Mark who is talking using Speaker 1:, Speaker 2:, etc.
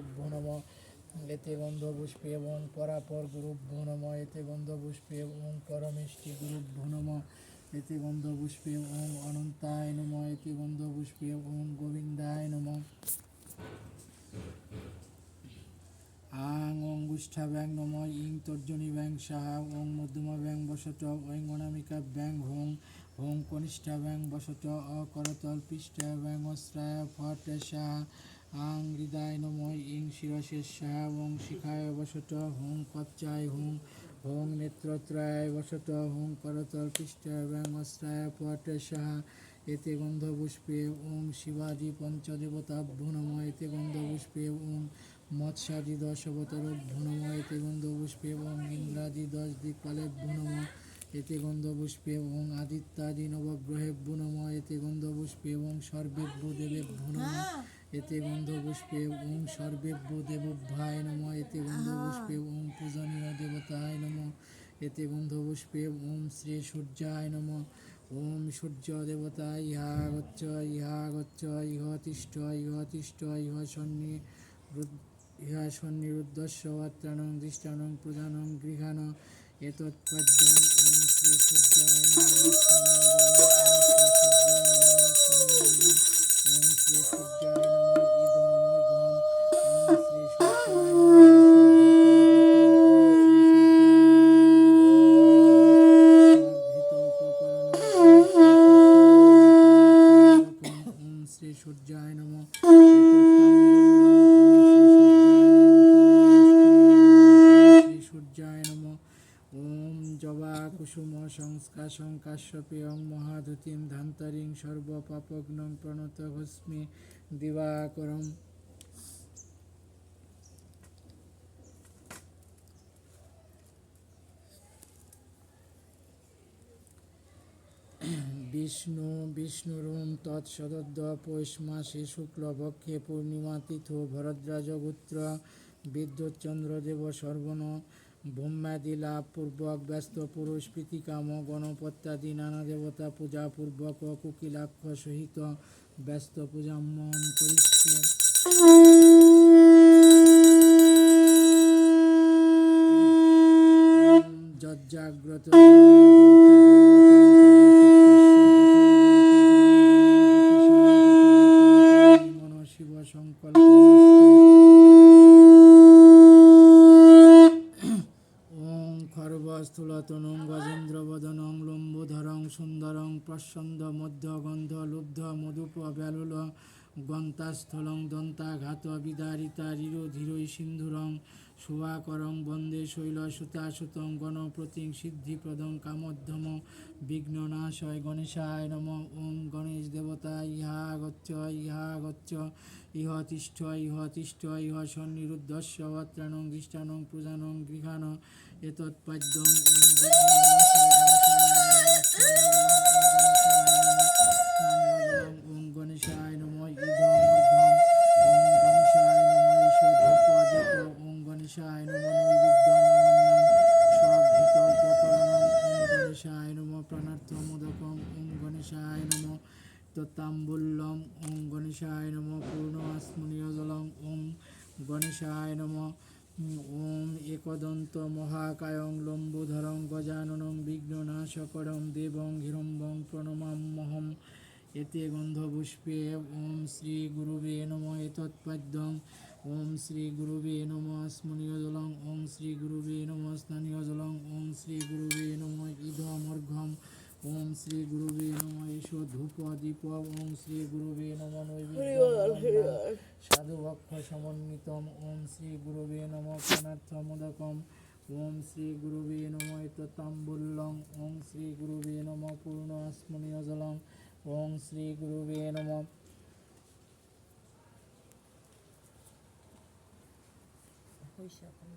Speaker 1: গুরুভ্যো নম এতে গন্ধপুষ্পে এবং পরাপর গুরুভ্যো নম এতে গন্ধপুষ্পে এবং পরমেষ্টি গুরুভ্যো নম এতে গন্ধপুষ্পে ওং অনন্তায় নম এতে গন্ধপুষ্পে ওং গোবিন্দায় নম আং ওং গুষ্ঠা ব্যাং নম ইং তর্জনী ব্যাং সাহা ওং মধ্যমা ব্যাং বসত ওং অনামিকা ব্যাং হোং হোং কনিষ্ঠা ব্যাং বসত অকরতল পৃষ্ঠা ব্যাং অস্ত্রায় ফট সাহা। আং হৃদয় নম ইং সাহা ওং শিখায় বসত হোং কচ্চায় হোং হোং নেত্রত্রায় বসত হোং করতল পৃষ্ঠা ব্যাং অস্ত্রায় সাহা এতে গন্ধপুষ্পে ওং শিবাজি পঞ্চদেবতা নম। এতে গন্ধপুষ্পে ওং মৎস্যাদি দশ অবতার ভুনম এতে গন্ধপুষ্পে এবং ইন্দ্রাদি দশ দিকপালে ভুনম এতে গন্ধপুষ্পে এবং আদিত্যাদি নবগ্রহে ভুনম এতে গন্ধপুষ্পে এবং সর্বেভ্য দেবে ভুনম এতে গন্ধপুষ্পে ওং সর্বেভ্য দেবভ্যায় নম। এতে গন্ধপুষ্পে ওং পূজনীয় দেবতায় নম। এতে গন্ধপুষ্পে ওম শ্রী সূর্যায় নম। ওম সূর্য দেবতা ইহা গচ্ছ ইহা গচ্ছ ইহ তিষ্ঠ ইহ তিষ্ঠ ইহ সন্নি ইহা সন্নিরুদ্ধস্য অত্রাণং দৃষ্টানং প্রধানং গৃহাণ এতৎপদ্যং ওম শ্রী সূর্যায় নমঃ। কুসুম সংস্কাশং কাশ্যপেয়ং মহাধুতিং ধান্তরিং সর্বপাপগ্নং প্রণত ভস্মি দিবাকরম। বিষ্ণু বিষ্ণুরুম তৎসদদ্দ পৌষ মাসে শুক্লপক্ষে পূর্ণিমা তীর্থ ভরদ্রাজগুত্র বিদ্যুৎচন্দ্রদেব সর্বণ ব্রহ্মাদি লাভ পূর্বক ব্যস্ত পুরুষ প্রীতিকাম গণপত্যাদি, নানা দেবতা পূজা পূর্বক কুকিলাক্ষ সহিত ব্যস্ত পূজাম্যম করিষ্যে যজ্জাগ্রত মন শিব সংকল্প খর্বস্থূলতনুং গজেন্দ্রবদনং লম্বোধরং সুন্দরং প্রসন্দ মধ্যগন্ধ লুব্ধ মধুপ ব্যালুল গন্তাস্থলং দন্তাঘাত বিদারিতা রিরো ধীরৈ সিন্ধুরং শুভাকরং বন্দে শৈল সুতাসুতং গণপ্রতিং সিদ্ধিপ্রদং কামধ্যম বিঘ্ননাশয় গণেশায় নম ওম গণেশ দেবতা ইহা গচ্ছ ইহা গচ্ছ, ইহ তিষ্ঠ ইহ তিষ্ঠ, ইহ সন্নিরুদ্ধস্য অত্রাণং দৃষ্টানং পূজানং গৃহাণ, এতৎপাদ্যং ওম তত্তাম্বুল্লম ওম গণেশায় নম পূর্ণ আসমনীয় ওম গণেশায় নম, ওম একদন্ত মহাকায়ং লম্বোধরং গজাননং বিঘ্ননাশকরং দেবং হিরম্বং প্রণমাম্যহম এতে গন্ধপুষ্পে ওম শ্রী গুরুবে নম, এতৎপদ্যং ওম শ্রী গুরুবে নম স্মনীয় জলং ওম শ্রী গুরুবে নম স্নানীয় জলং ওম শ্রী গুরুবে নম, ইদমর্ঘম। ওম শ্রী গুরুবে নম। এষো ধূপ দীপ ওম শ্রী গুরুবে নম। নৈবেদ্য সাধুভক্ষ সমন্বিতম ওম শ্রী গুরুবে নম। প্রাণার্থ মোদকম। ওম শ্রী গুরুবে নম। তাম্বুল্লং ওম শ্রী গুরুবে নম। পূর্ণ আসমনীয় জলং ওম শ্রী গুরুবে নম।
Speaker 2: হইছে এখন